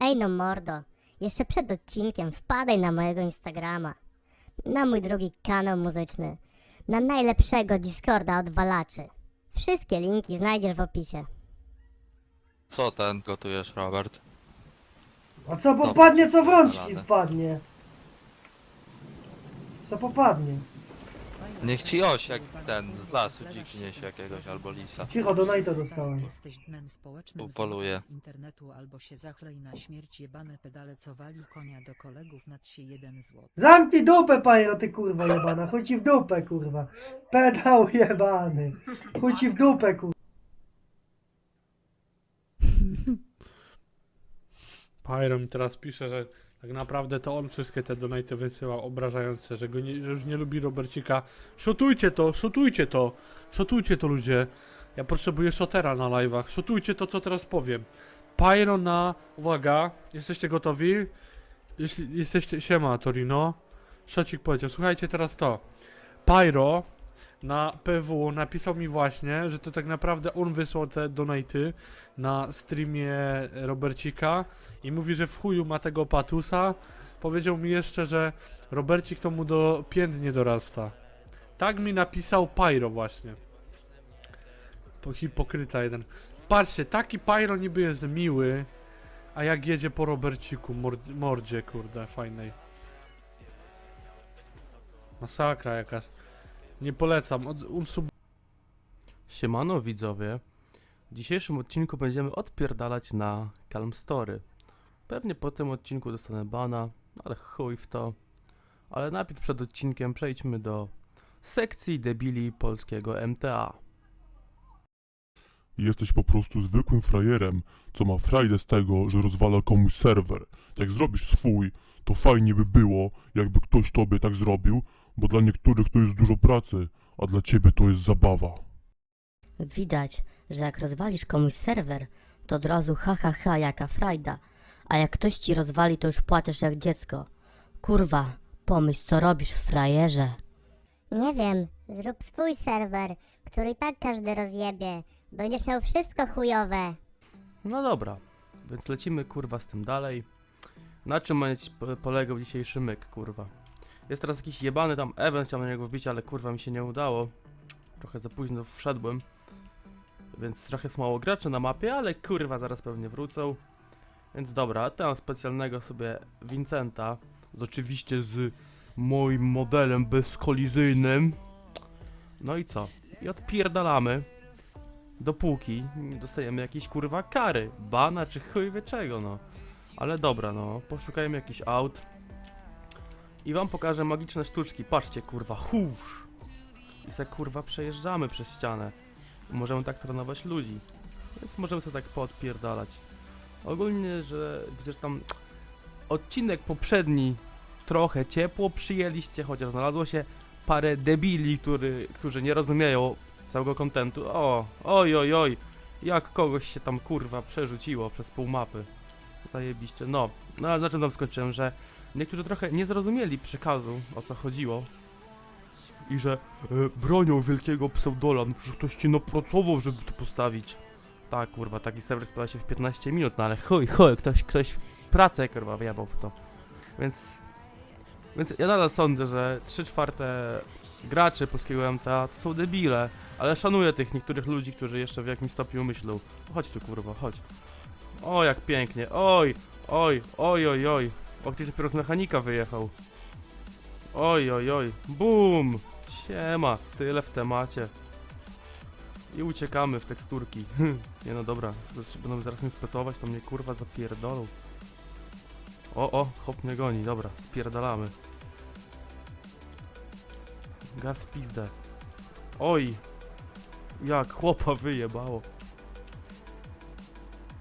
Ej no mordo, jeszcze przed odcinkiem wpadaj na mojego Instagrama, na mój drugi kanał muzyczny, na najlepszego Discorda odwalaczy. Wszystkie linki znajdziesz w opisie. Co ten gotujesz, Robert? A co popadnie, co w rączki wpadnie? Co popadnie? Niech ci Osiek ten z lasu dziki niesie jakiegoś albo lisa. Cicho, donajta dostałem. Jesteś dnem społecznym Upoluję. z internetu albo się zachlej na śmierć jebane pedale co wali konia do kolegów nad się jeden zł. Zamknij dupę, pajro, ty kurwa jebana. Ci w dupę, kurwa. Pedał jebany. Ci w dupę, kurwa. Pyro mi teraz pisze, że tak naprawdę to on wszystkie te donaty wysyłał obrażające, że, go nie, że już nie lubi Robercika. Szotujcie to, szotujcie to, szotujcie to ludzie. Ja potrzebuję shotera na live'ach. Szotujcie to, co teraz powiem. Pyro na... Uwaga, jesteście gotowi? Jeśli jesteście... Siema, Torino. Szocik powiedział, słuchajcie teraz to. Pyro na PW napisał mi właśnie, że to tak naprawdę on wysłał te donaty na streamie Robercika i mówi, że w chuju ma tego patusa. Powiedział mi jeszcze, że Robercik to mu do pięt nie dorasta. Tak mi napisał Pyro właśnie. Po hipokryta jeden. Patrzcie, taki Pyro niby jest miły, a jak jedzie po Roberciku, mord mordzie, kurde, fajnej. Masakra jakaś. Nie polecam. Od, unsub Siemano widzowie. W dzisiejszym odcinku będziemy odpierdalać na Calm Story. Pewnie po tym odcinku dostanę bana, ale chuj w to. Ale najpierw przed odcinkiem przejdźmy do sekcji debili polskiego MTA. Jesteś po prostu zwykłym frajerem, co ma frajdę z tego, że rozwala komuś serwer. Jak zrobisz swój, to fajnie by było, jakby ktoś tobie tak zrobił, bo dla niektórych to jest dużo pracy, a dla ciebie to jest zabawa. Widać, że jak rozwalisz komuś serwer, to od razu ha ha ha jaka frajda, a jak ktoś ci rozwali, to już płaczesz jak dziecko. Kurwa, pomyśl co robisz, frajerze. Nie wiem, zrób swój serwer, który i tak każdy rozjebie. Będziesz miał wszystko chujowe. No dobra, więc lecimy kurwa z tym dalej. Na czym będzie po- polegał dzisiejszy myk, kurwa? Jest teraz jakiś jebany tam event, chciałem na niego wbić, ale kurwa mi się nie udało. Trochę za późno wszedłem. Więc trochę jest mało graczy na mapie, ale kurwa zaraz pewnie wrócą. Więc dobra, tam specjalnego sobie Vincenta. Z oczywiście z moim modelem bezkolizyjnym. No i co? I odpierdalamy. Dopóki nie dostajemy jakiejś kurwa kary, bana czy chuj wie czego, no. Ale dobra, no, poszukajmy jakiś aut. I wam pokażę magiczne sztuczki. Patrzcie, kurwa, husz! I se kurwa przejeżdżamy przez ścianę. I możemy tak trenować ludzi. Więc możemy sobie tak poodpierdalać. Ogólnie, że widzę, że tam odcinek poprzedni trochę ciepło przyjęliście, chociaż znalazło się parę debili, który, którzy nie rozumieją całego kontentu. O, oj, oj, oj, jak kogoś się tam kurwa przerzuciło przez pół mapy. Zajebiście. No, no ale na czym tam skończyłem, że niektórzy trochę nie zrozumieli przekazu, o co chodziło. I że e, bronią wielkiego pseudola, no przecież ktoś ci napracował, żeby to postawić. Tak, kurwa, taki serwer stała się w 15 minut, no ale chuj, chuj, ktoś, ktoś pracę kurwa wyjebał w to. Więc, więc ja nadal sądzę, że 3 czwarte graczy polskiego MTA to są debile, ale szanuję tych niektórych ludzi, którzy jeszcze w jakimś stopniu myślą. Chodź tu kurwa, chodź. O, jak pięknie. Oj, oj, oj, oj, oj. O, gdzieś dopiero z mechanika wyjechał. Oj, oj, oj. Bum! Siema, tyle w temacie. I uciekamy w teksturki. Nie no dobra, będą zaraz mnie specować, to mnie kurwa zapierdolą. O, o, hop mnie goni, dobra, spierdalamy. Gaz pizdę. Oj, jak chłopa wyjebało.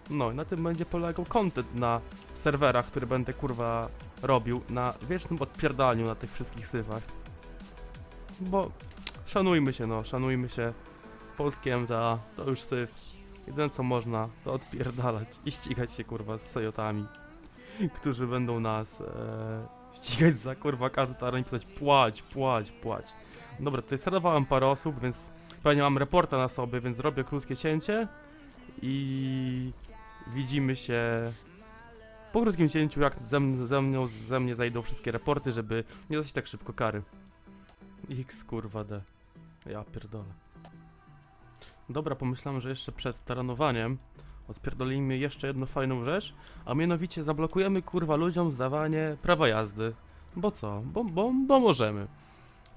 No i na tym będzie polegał content na serwerach, który będę kurwa robił na wiecznym odpierdaniu na tych wszystkich syfach. Bo szanujmy się no, szanujmy się. Polskie MTA to już syf. Jedyne co można to odpierdalać i ścigać się kurwa z sejotami, którzy będą nas e, ścigać za kurwa każdy teren i pisać płać, płać, płać. Dobra, tutaj sterowałem parę osób, więc pewnie mam reporta na sobie, więc zrobię krótkie cięcie i widzimy się Po krótkim cięciu, jak ze, m- ze, mną, ze mnie zajdą wszystkie raporty, żeby nie dostać tak szybko kary. X kurwa D. Ja pierdolę. Dobra, pomyślałem, że jeszcze przed taranowaniem odpierdolimy jeszcze jedną fajną rzecz, a mianowicie zablokujemy kurwa ludziom zdawanie prawa jazdy. Bo co? Bo, bo, bo możemy.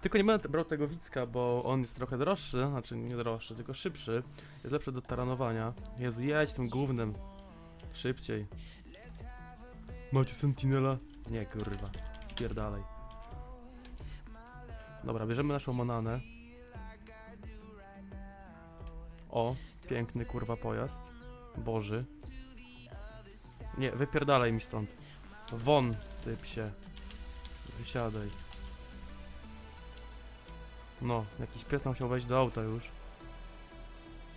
Tylko nie będę brał tego Wicka, bo on jest trochę droższy, znaczy nie droższy, tylko szybszy. Jest lepszy do taranowania. Jezu, jedź tym głównym. Szybciej. Macie Sentinela? Nie, kurwa. Spierdalaj. Dobra, bierzemy naszą monanę. O, piękny kurwa pojazd. Boży. Nie, wypierdalaj mi stąd. Won, ty psie. Wysiadaj. No, jakiś pies nam chciał wejść do auta już.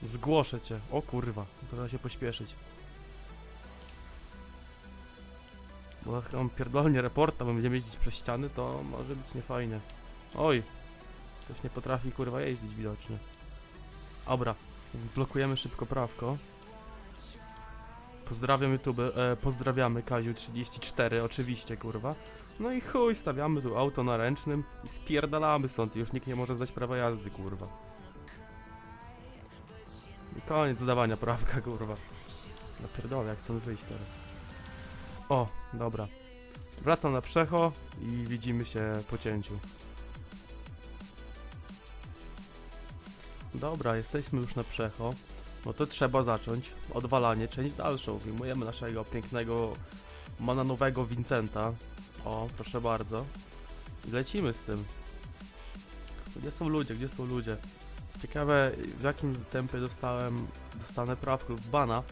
Zgłoszę cię. O kurwa, trzeba się pośpieszyć. Bo jak on pierdolnie reporta, bo będziemy jeździć przez ściany, to może być niefajnie. Oj, ktoś nie potrafi kurwa jeździć widocznie. Dobra, blokujemy szybko prawko. Pozdrawiam YouTube, e, pozdrawiamy Kaziu34, oczywiście kurwa. No i chuj, stawiamy tu auto na ręcznym i spierdalamy stąd, już nikt nie może zdać prawa jazdy kurwa. I koniec zdawania prawka kurwa. Napierdolę, jak stąd wyjść teraz. O, dobra. Wracam na przecho i widzimy się po cięciu. Dobra, jesteśmy już na przecho. No to trzeba zacząć odwalanie, część dalszą. Wyjmujemy naszego pięknego mananowego Vincenta. O, proszę bardzo. I lecimy z tym. Gdzie są ludzie, gdzie są ludzie? Ciekawe w jakim tempie dostałem, dostanę praw lub bana.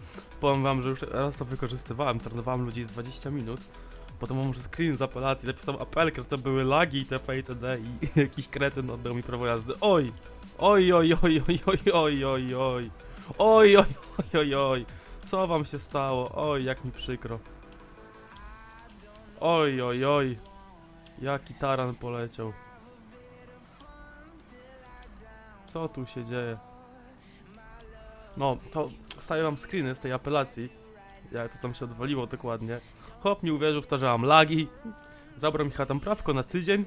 Powiem wam, że już raz to wykorzystywałem, trenowałem ludzi z 20 minut. Potem mam może screen z apelacji, napisałem apelkę, że to były lagi itp. itd. i jakiś kretyn oddał mi prawo jazdy. Oj! Oj, oj, oj, oj, oj, oj, oj, oj. Oj, oj, oj, oj, oj. Co wam się stało? Oj, jak mi przykro. Oj, oj, oj. Jaki taran poleciał. Co tu się dzieje? No, to wstaję wam screeny z tej apelacji. Jak co tam się odwaliło dokładnie. Hop, nie uwierzył w to, że mam lagi. Zabrał mi chyba tam prawko na tydzień.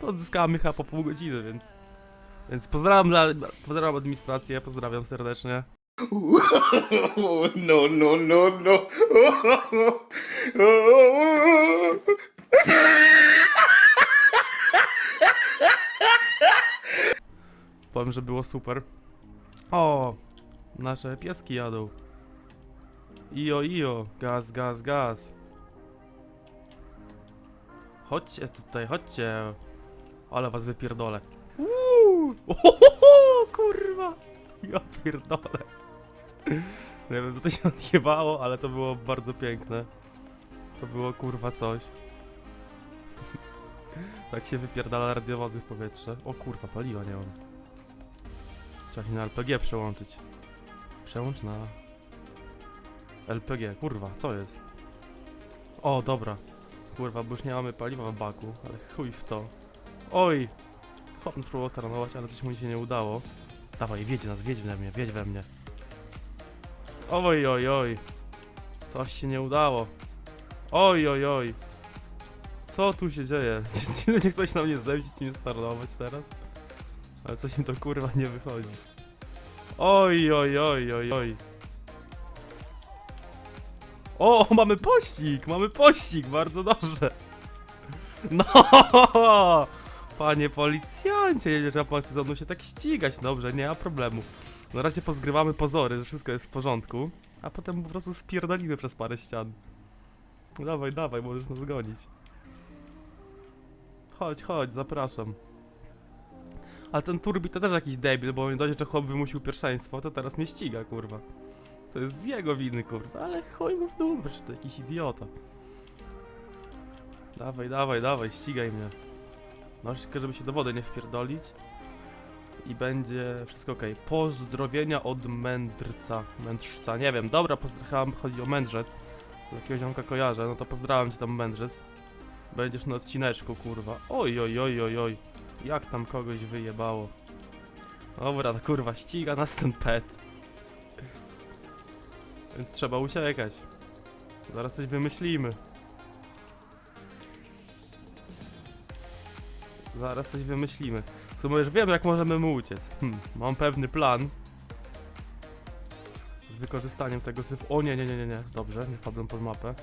To odzyskałem chyba po pół godziny, więc... Więc pozdrawiam, dla, pozdrawiam administrację, pozdrawiam serdecznie. no, no, no, no. Powiem, że było super. O, nasze pieski jadą. Io, io, gaz, gaz, gaz. Chodźcie tutaj, chodźcie. Ale was wypierdolę. Uuu, kurwa. Ja pierdolę. Nie wiem, co to się odjebało, ale to było bardzo piękne. To było kurwa coś. tak się wypierdala radiowozy w powietrze. O kurwa, paliwa nie mam. Trzeba się na LPG przełączyć. Przełącz na... LPG, kurwa, co jest? O, dobra. Kurwa, bo już nie mamy paliwa w baku, ale chuj w to. Oj! Chłop próbował taranować, ale coś mu się nie udało. Dawaj, wiedź nas, wiedź we mnie, wiedź we mnie. Oj, oj, oj. Coś się nie udało. Oj, oj, oj. Co tu się dzieje? Czy ci ludzie się na mnie zemścić i mnie staranować teraz? Ale coś im to kurwa nie wychodzi. Oj, oj, oj, oj, oj. O, mamy pościg, mamy pościg, bardzo dobrze. No, panie policjancie, nie trzeba policji ze mną się tak ścigać, dobrze, nie ma problemu. Na razie pozgrywamy pozory, że wszystko jest w porządku, a potem po prostu spierdolimy przez parę ścian. Dawaj, dawaj, możesz nas gonić. Chodź, chodź, zapraszam. Ale ten Turbi to też jakiś debil, bo nie dość, że chłop wymusił pierwszeństwo, to teraz mnie ściga, kurwa. To jest z jego winy, kurwa, ale chuj mu w dół, że to jakiś idiota. Dawaj, dawaj, dawaj, ścigaj mnie. No, tylko żeby się do wody nie wpierdolić. I będzie wszystko ok. Pozdrowienia od mędrca. Mędrzca, nie wiem, dobra, pozdrawiam, chodzi o mędrzec. Jakiegoś ziomka kojarzę, no to pozdrawiam cię tam mędrzec. Będziesz na odcineczku, kurwa. Oj, oj, oj, oj, oj. Jak tam kogoś wyjebało. Dobra, kurwa, ściga nas ten pet. Więc trzeba uciekać. Zaraz coś wymyślimy. Zaraz coś wymyślimy. W sumie już wiem jak możemy mu uciec. Hm, mam pewny plan. Z wykorzystaniem tego syfu. O nie, nie, nie, nie, nie. Dobrze, nie wpadłem pod mapę.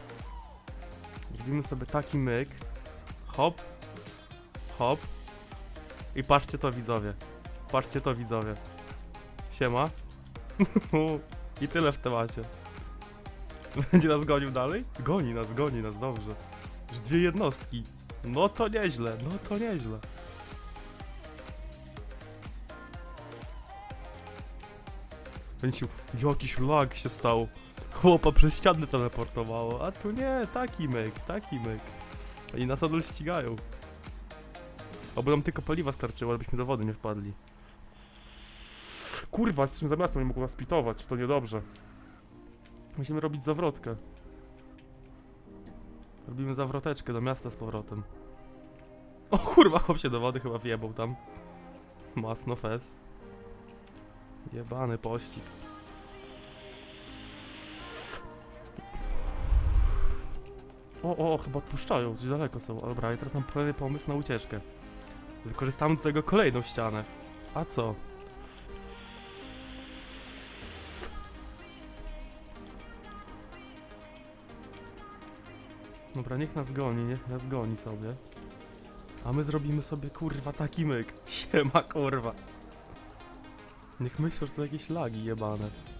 Zrobimy sobie taki myk. Hop. Hop. I patrzcie to widzowie. Patrzcie to widzowie. Siema. I tyle w temacie. Będzie nas gonił dalej? Goni nas, goni nas, dobrze. Już dwie jednostki. No to nieźle, no to nieźle. Będzie jakiś lag się stał. Chłopa przez ścianę teleportowało, a tu nie, taki myk, taki myk. Oni nas nadal ścigają. Oby nam tylko paliwa starczyło, abyśmy do wody nie wpadli. Kurwa, z czym za miastem nie mogą nas pitować, to niedobrze. Musimy robić zawrotkę. Robimy zawroteczkę do miasta z powrotem. O kurwa, chłop się do wody chyba wjebał tam. Masno fest. Jebany pościg. O, o, chyba odpuszczają, gdzieś daleko są. Dobra, i teraz mam kolejny pomysł na ucieczkę. Wykorzystamy do tego kolejną ścianę. A co? Dobra, niech nas goni, niech nas goni sobie. A my zrobimy sobie kurwa taki myk. Siema kurwa. Niech myślą, że to jakieś lagi jebane.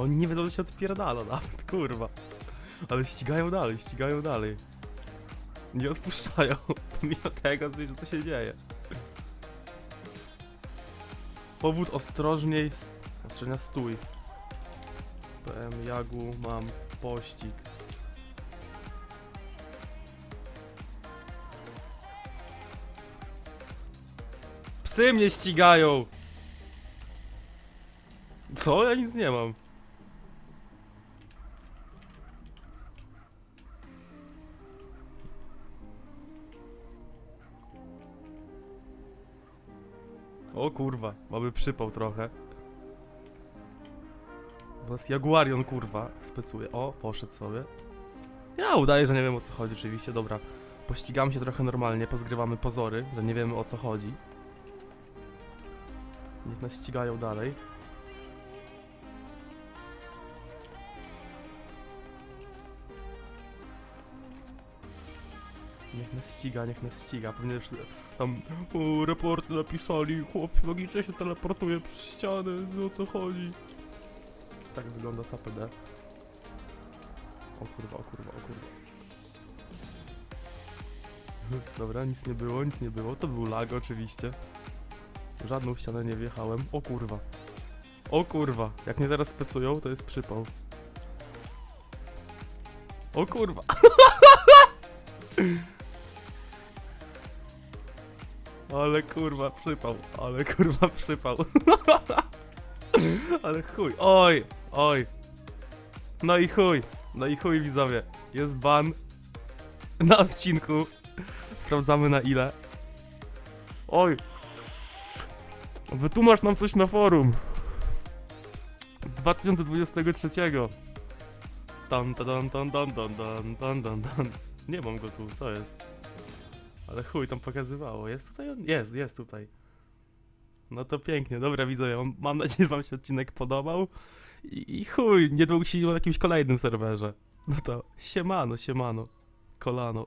Oni nie wiedzą, że się odpierdala nawet, kurwa. Ale ścigają dalej, ścigają dalej. Nie odpuszczają, pomimo tego, co się dzieje. Powód ostrożniej, ostrożnia stój. PM Jagu mam pościg. Psy mnie ścigają! Co? Ja nic nie mam. O kurwa, mamy przypał trochę. Bo nas Jaguarion kurwa specuje. O, poszedł sobie. Ja udaję, że nie wiem o co chodzi oczywiście, dobra. Pościgamy się trochę normalnie, pozgrywamy pozory, że nie wiemy o co chodzi. Niech nas ścigają dalej. Niech nas ściga, niech nas ściga. Pewnie już tam o, raporty napisali, chłop magicznie się teleportuje przez ścianę, o co chodzi. Tak wygląda SAPD. O kurwa, o kurwa, o kurwa. Dobra, nic nie było, nic nie było. To był lag oczywiście. Żadną ścianę nie wjechałem. O kurwa. O kurwa. Jak mnie zaraz specują, to jest przypał. O kurwa. Ale kurwa przypał, ale kurwa przypał. ale chuj, oj, oj. No i chuj, no i chuj widzowie. Jest ban na odcinku. Sprawdzamy na ile. Oj. Wytłumacz nam coś na forum. 2023. Tan, tan, tan, tan, tan, tan, tan, tan. Nie mam go tu, co jest? Ale chuj, tam pokazywało. Jest tutaj? on? Jest, jest tutaj. No to pięknie, dobra widzowie, mam, nadzieję, że wam się odcinek podobał. I, i chuj, niedługo się na jakimś kolejnym serwerze. No to siemano, siemano. Kolano.